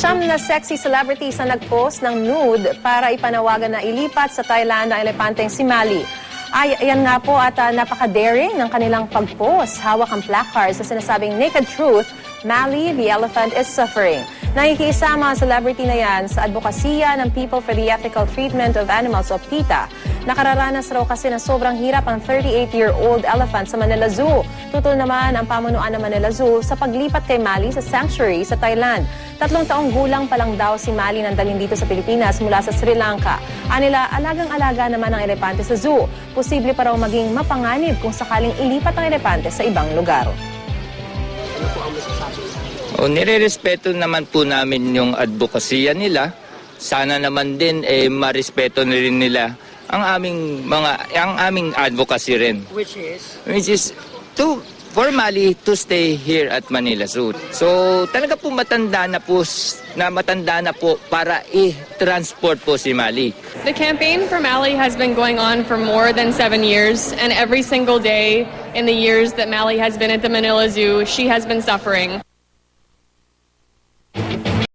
Siyam na sexy celebrities na nag-post ng nude para ipanawagan na ilipat sa Thailand ang elepanteng si Mali. Ay, ayan nga po at ah, napaka-daring ng kanilang pag-post. Hawak ang placards sa sinasabing naked truth, Mali, the elephant is suffering. Nakikisama ang celebrity na yan sa advokasya ng People for the Ethical Treatment of Animals o PETA. Nakararanas raw kasi na sobrang hirap ang 38-year-old elephant sa Manila Zoo. Tutol naman ang pamunuan ng Manila Zoo sa paglipat kay Mali sa sanctuary sa Thailand. Tatlong taong gulang pa lang daw si Mali nang dalhin dito sa Pilipinas mula sa Sri Lanka. Anila, alagang-alaga naman ang elepante sa zoo. Posible pa raw maging mapanganib kung sakaling ilipat ang elepante sa ibang lugar. O, nire-respeto naman po namin yung advokasya nila. Sana naman din eh marespeto na rin nila ang aming mga ang aming advocacy rin. Which is? Which is to formally to stay here at Manila Zoo. So talaga po matanda na po na matanda na po para i-transport po si Mali. The campaign for Mali has been going on for more than seven years, and every single day in the years that Mali has been at the Manila Zoo, she has been suffering.